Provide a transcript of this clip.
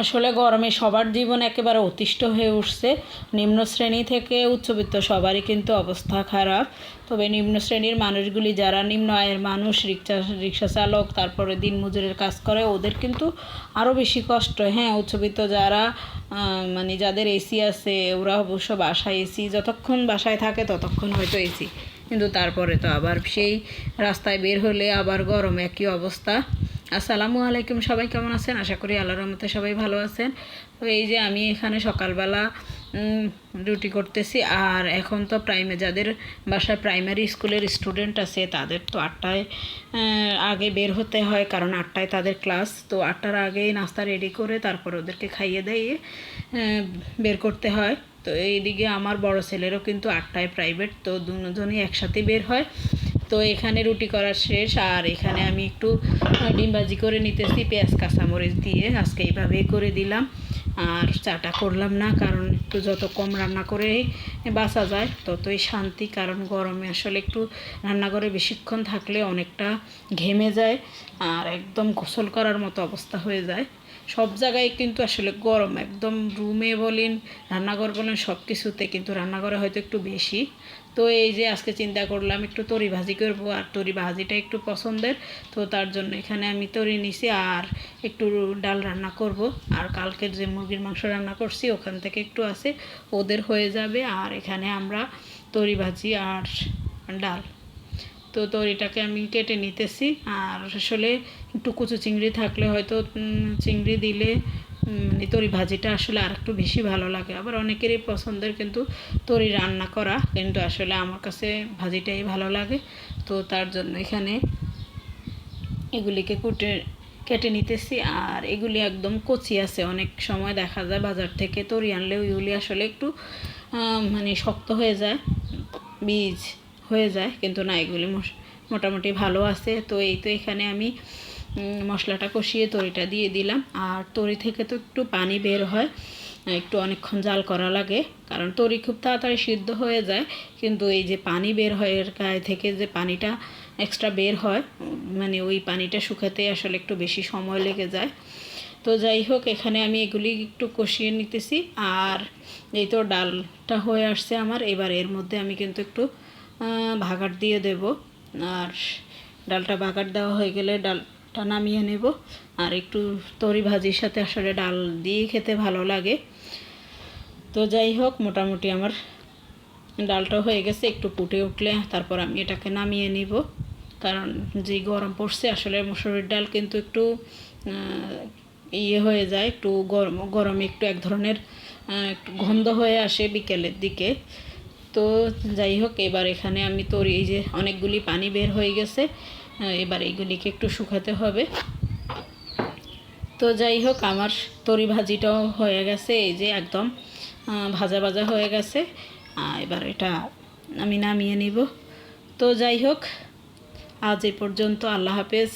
আসলে গরমে সবার জীবন একেবারে অতিষ্ঠ হয়ে উঠছে। নিম্ন শ্রেণি থেকে উচ্চবিত্ত সবারই কিন্তু অবস্থা খারাপ। তবে নিম্ন শ্রেণির মানুষগুলি যারা নিম্ন আয়ের মানুষ, রিক্সা রিক্সা চালক, তারপরে দিন মজুরের কাজ করে, ওদের কিন্তু আরও বেশি কষ্ট। হ্যাঁ উচ্চবিত্ত যারা মানে যাদের এসি আছে, ওরা অবশ্য বাসায় এসি যতক্ষণ বাসায় থাকে ততক্ষণ হয়তো এসি কিন্তু তারপরে তো আবার সেই রাস্তায় বের হলে আবার গরম একই অবস্থা। আসসালামু আলাইকুম, সবাই কেমন আছেন? আশা করি আল্লাহর রহমতে সবাই ভালো আছেন। তো এই যে আমি এখানে সকালবেলা ডিউটি করতেছি, আর এখন তো প্রাইমে যাদের বাসায় প্রাইমারি স্কুলের স্টুডেন্ট আছে, তাদের তো আটটায় আগে বের হতে হয়, কারণ আটটায় তাদের ক্লাস তো আটটার আগেই নাস্তা রেডি করে তারপর ওদেরকে খাইয়ে দিয়ে বের করতে হয়। তো এইদিকে আমার বড় ছেলেরও কিন্তু আটটায় প্রাইভেট তো দুজনই একসাথে বের হয়। তো এখানে রুটি করা শেষ আর এখানে আমি একটু আহ, ডিম ভাজি করে নিতেছি পেঁয়াজ কাঁচামরিচ দিয়ে। আজকে এইভাবেই করে দিলাম। আর চাটা করলাম না কারণ একটু যত কম রান্না করে বাঁচা যায় ততই শান্তি কারণ গরমে আসলে একটু রান্নাঘরে বেশিক্ষণ থাকলে অনেকটা ঘেমে যায় আর একদম গোসল করার মতো অবস্থা হয়ে যায়। সব জায়গায় কিন্তু আসলে গরম। একদম রুমে বলেন, রান্নাঘর বলেন, সব কিছুতে কিন্তু রান্নাঘরে হয়তো একটু বেশি। তো এই যে আজকে চিন্তা করলাম, একটু তরি ভাজি করব, আর তরি ভাজিটা একটু পছন্দের। তো তার জন্য এখানে আমি তরি নিছি, আর একটু ডাল রান্না করব। আর কালকের যে মুরগির মাংস রান্না করছি, ওখান থেকে একটু আছে, ওদের হয়ে যাবে। আর এখানে আমরা তরি ভাজি আর ডাল। তো তরিটাকে আমি কেটে নিতেছি। আর আসলে একটু কুচু চিংড়ি থাকলে হয়তো চিংড়ি দিলে মানে তরি ভাজিটা আসলে আর একটু বেশি ভালো লাগে। আবার অনেকেরই পছন্দের কিন্তু তরি রান্না করা, কিন্তু আসলে আমার কাছে ভাজিটাই ভালো লাগে। তো তার জন্য এখানে এগুলিকে কুটে, কেটে নিতেছি। আর এগুলি একদম কচি আছে। অনেক সময় দেখা যায় বাজার থেকে তরি আনলে ওইগুলি আসলে একটু মানে শক্ত হয়ে যায়। বীজ হয়ে যায়, কিন্তু না, এগুলি মোটামুটি ভালো আছে। তো এই তো এখানে আমি মশলাটা কষিয়ে তরিটা দিয়ে দিলাম। আর তরি থেকে তো একটু পানি বের হয়, একটু অনেকক্ষণ জাল করা লাগে, কারণ তরি খুব তাড়াতাড়ি সিদ্ধ হয়ে যায়, কিন্তু এই যে পানি বের হয়, এর গায়ে থেকে যে পানিটা এক্সট্রা বের হয় মানে ওই পানিটা শুকাতে আসলে একটু বেশি সময় লেগে যায়। তো যাই হোক, এখানে আমি এগুলি একটু কষিয়ে নিতেছি। আর এই তো ডালটা হয়ে আসছে আমার, এবার এর মধ্যে আমি কিন্তু একটু ভাগার দিয়ে দেব। আর ডালটা ভাগার দেওয়া হয়ে গেলে ডালটা নামিয়ে নেব। আর একটু তরি ভাজির সাথে আসলে ডাল দিয়ে খেতে ভালো লাগে। তো যাই হোক, মোটামুটি আমার ডালটা হয়ে গেছে। একটু ফুটে উঠলে তারপর আমি এটাকে নামিয়ে নিব। কারণ যে গরম পড়ছে, আসলে মুসুরির ডাল কিন্তু একটু ইয়ে হয়ে যায়। একটু গরম, গরমে একটু এক ধরনের একটু গন্ধ হয়ে আসে বিকেলের দিকে। তো যাই হোক, এবার এখানে আমি তোর এই যে অনেকগুলি পানি বের হয়ে গেছে এবার এইগুলিকে একটু শুকাতে হবে। তো যাই হোক, আমার তরি ভাজিটাও হয়ে গেছে, এই যে একদম ভাজা ভাজা হয়ে গেছে। এবার এটা আমি নামিয়ে নিব। তো যাই হোক, আজ এ পর্যন্ত আল্লাহ হাফেজ।